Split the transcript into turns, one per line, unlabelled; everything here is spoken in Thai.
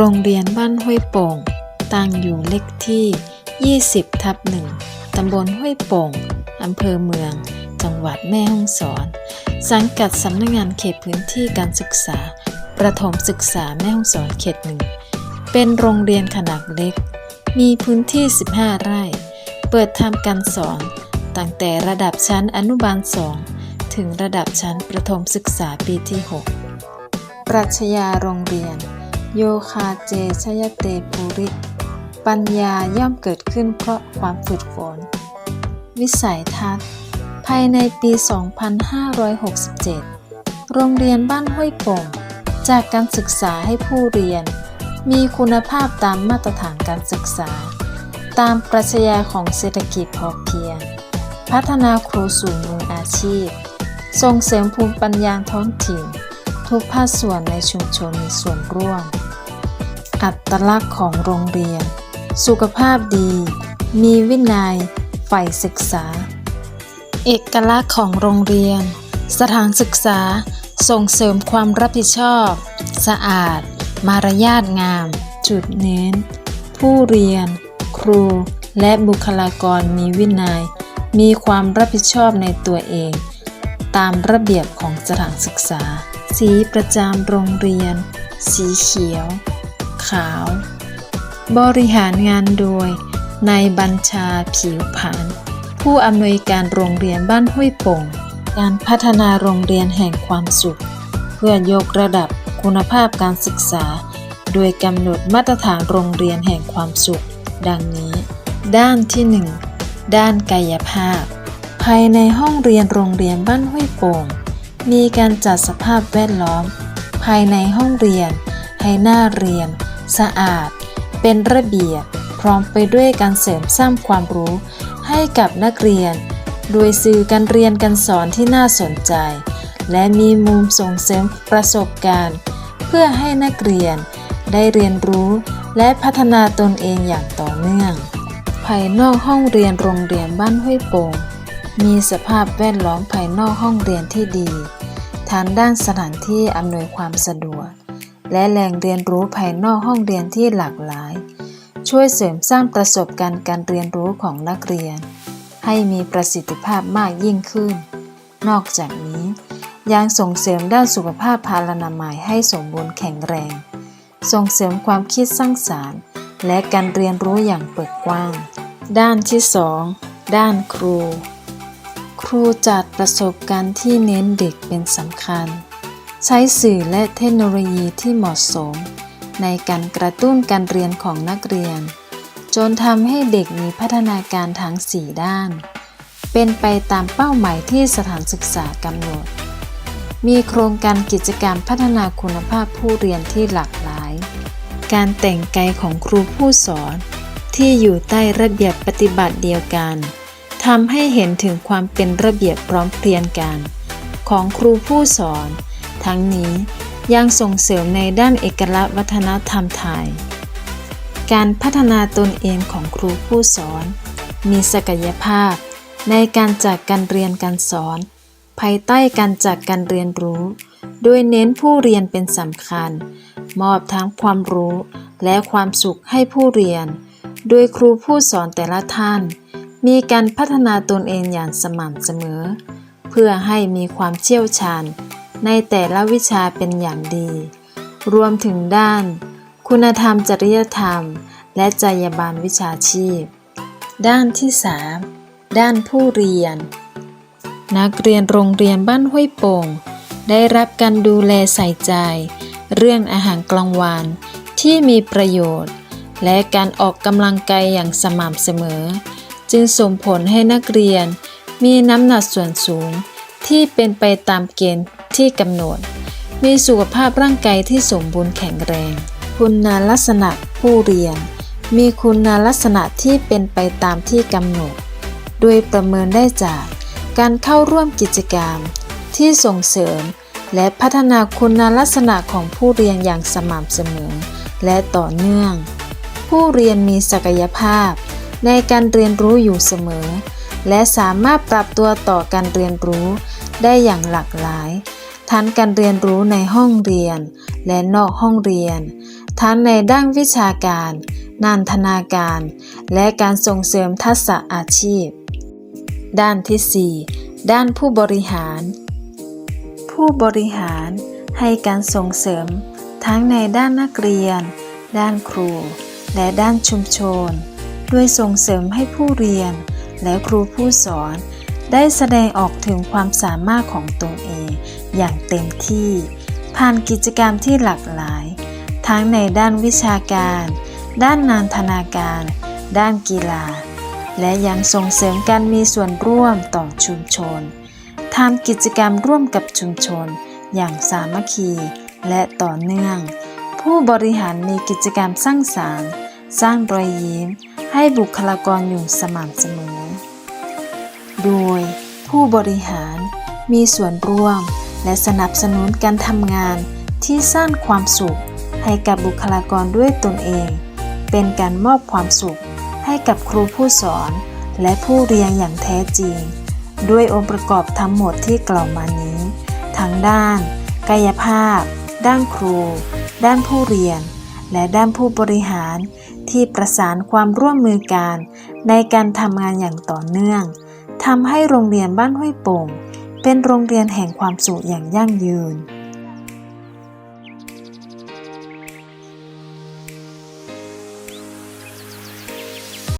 โรงเรียนบ้านห้วยโป่ง ตั้งอยู่เลขที่ 20 ทับ1ตำบลห้วยโป่ง อำเภอเมือง จังหวัดแม่ฮ่องสอน สังกัดสำนักงานเขตพื้นที่การศึกษา ประถมศึกษาแม่ฮ่องสอนเขตหนึ่ง เป็นโรงเรียนขนาดเล็ก มีพื้นที่ 15 ไร่ เปิดทำการสอน ตั้งแต่ระดับชั้นอนุบาล2ถึงระดับชั้นประถมศึกษาปีที่ 6 ปรัชญาโรงเรียน โยคาเจชยเตภูริ ปัญญาย่อมเกิดขึ้นเพราะความฝึกฝน วิสัยทัศน์ ภายในปี 2567 โรงเรียนบ้านห้วยโป่งจากการศึกษาให้ผู้เรียน มีคุณภาพตามมาตรฐานการศึกษา ตามปรัชญาของเศรษฐกิจพอเพียง พัฒนาครูสู่มืออาชีพ ส่งเสริมภูมิปัญญาท้องถิ่น ทุกภาคส่วนในชุมชนมีส่วนร่วม อัตลักษณ์ของโรงเรียน สุขภาพดี มีวินัยใฝ่ศึกษา เอกลักษณ์ของโรงเรียน สถานศึกษา ส่งเสริมความรับผิดชอบ สะอาด มารยาทงาม จุดเน้น ผู้เรียน ครู และบุคลากรมีวินัย มีความรับผิดชอบในตัวเอง ตามระเบียบของสถานศึกษา สีประจำโรงเรียน สีเขียว ขาว บริหารงานโดยนายบัญชาผิวผันผู้อำนวยการโรงเรียนบ้านห้วยโป่ง การพัฒนาโรงเรียนแห่งความสุข เพื่อยกระดับคุณภาพการศึกษา โดยกำหนดมาตรฐานโรงเรียนแห่งความสุข ดังนี้ ด้านที่ 1 ด้านกายภาพ ภายในห้องเรียนโรงเรียนบ้านห้วยโป่ง มีการจัดสภาพแวดล้อม ภายในห้องเรียนให้หน้าเรียน สะอาด เป็นระเบียบ พร้อมไปด้วยการเสริมสร้างความรู้ ให้กับนักเรียน โดยสื่อการเรียนการสอนที่น่าสนใจ และมีมุมส่งเสริมประสบการณ์ เพื่อให้นักเรียนได้เรียนรู้และพัฒนาตนเองอย่างต่อเนื่อง ภายนอกห้องเรียนโรงเรียนบ้านห้วยโป่งมีสภาพแวดล้อมภายนอกห้องเรียนที่ดีทางด้านสถานที่อำนวยความสะดวก และแหล่งเรียนรู้ภายนอกห้องเรียนที่หลากหลาย ช่วยเสริมสร้างประสบการณ์การเรียนรู้ของนักเรียน ให้มีประสิทธิภาพมากยิ่งขึ้น นอกจากนี้ ยังส่งเสริมด้านสุขภาพพาลนามัยให้สมบูรณ์แข็งแรง ส่งเสริมความคิดสร้างสารรค์ และการเรียนรู้อย่างเปิดกว้าง ด้านที่ 2 ด้านครู ครูจัดประสบการณ์ที่เน้นเด็กเป็นสำคัญ ใช้สื่อและเทคโนโลยีที่เหมาะสม ในการกระตุ้นการเรียนของนักเรียน จนทำให้เด็กมีพัฒนาการทั้ง 4 ด้าน เป็นไปตามเป้าหมายที่สถานศึกษากำหนด มีโครงการกิจกรรมพัฒนาคุณภาพผู้เรียนที่หลากหลาย การแต่งกายของครูผู้สอน ที่อยู่ใต้ระเบียบปฏิบัติเดียวกันทำให้เห็นถึงความเป็นระเบียบพร้อมเพรียงกัน ของครูผู้สอน ทั้งนี้ยังส่งเสริมในด้านเอกลักษณ์วัฒนธรรมไทย การพัฒนาตนเองของครูผู้สอน มีศักยภาพในการจัดการเรียนการสอน ภายใต้การจัดการเรียนรู้ โดยเน้นผู้เรียนเป็นสำคัญ มอบทั้งความรู้และความสุขให้ผู้เรียน โดยครูผู้สอนแต่ละท่าน มีการพัฒนาตนเองอย่างสม่ำเสมอ เพื่อให้มีความเชี่ยวชาญ ในแต่ละวิชาเป็นอย่างดี รวมถึงด้าน คุณธรรมจริยธรรม และจรรยาบรรณวิชาชีพ ด้านที่ 3 ด้านผู้เรียน นักเรียนโรงเรียนบ้านห้วยโป่ง ได้รับการดูแลใส่ใจ เรื่องอาหารกลางวันที่มีประโยชน์ และการออกกำลังกายอย่างสม่ำเสมอ จึงส่งผลให้นักเรียนมีน้ำหนักส่วนสูงที่เป็นไปตามเกณฑ์ ที่กำหนด มีสุขภาพร่างกายที่สมบูรณ์แข็งแรง คุณลักษณะผู้เรียน มีคุณลักษณะที่เป็นไปตามที่กำหนด โดยประเมินได้จากการเข้าร่วมกิจกรรม ที่ส่งเสริม และพัฒนาคุณลักษณะของผู้เรียนอย่างสม่ำเสมอ และต่อเนื่อง ผู้เรียนมีศักยภาพ ในการเรียนรู้อยู่เสมอ และสามารถปรับตัวต่อการเรียนรู้ ได้อย่างหลากหลายทั้งการเรียนรู้ในห้องเรียน และนอกห้องเรียน ทั้งในด้านวิชาการ นันทนาการ และการส่งเสริมทักษะอาชีพ ด้านที่ 4 ด้านผู้บริหาร ผู้บริหารให้การส่งเสริม ทั้งในด้านนักเรียน ด้านครู และด้านชุมชน ด้วยส่งเสริมให้ผู้เรียน และครูผู้สอน ได้แสดงออกถึงความสามารถของตนเองอย่างเต็มที่ ผ่านกิจกรรมที่หลากหลาย ทั้งในด้านวิชาการ ด้านนันทนาการ ด้านกีฬา และยังส่งเสริมการมีส่วนร่วมต่อชุมชนทำกิจกรรมร่วมกับชุมชน อย่างสามัคคีและต่อเนื่อง ผู้บริหารมีกิจกรรมสร้างสรรค์ สร้างรอยยิ้มให้บุคลากรอยู่สม่ำเสมอ ผู้บริหาร มีส่วนร่วม และสนับสนุนการทำงานที่สร้างความสุข ให้กับบุคลากรด้วยตนเอง เป็นการมอบความสุข ให้กับครูผู้สอน และผู้เรียนอย่างแท้จริง ด้วยองค์ประกอบทั้งหมดที่กล่าวมานี้ ทั้งด้าน กายภาพ ด้านครู ด้านผู้เรียน และด้านผู้บริหารที่ประสานความร่วมมือกันในการทำงานอย่างต่อเนื่อง ทำให้โรงเรียนบ้านห้วยโป่งเป็นโรงเรียนแห่งความสุขอย่างยั่งยืน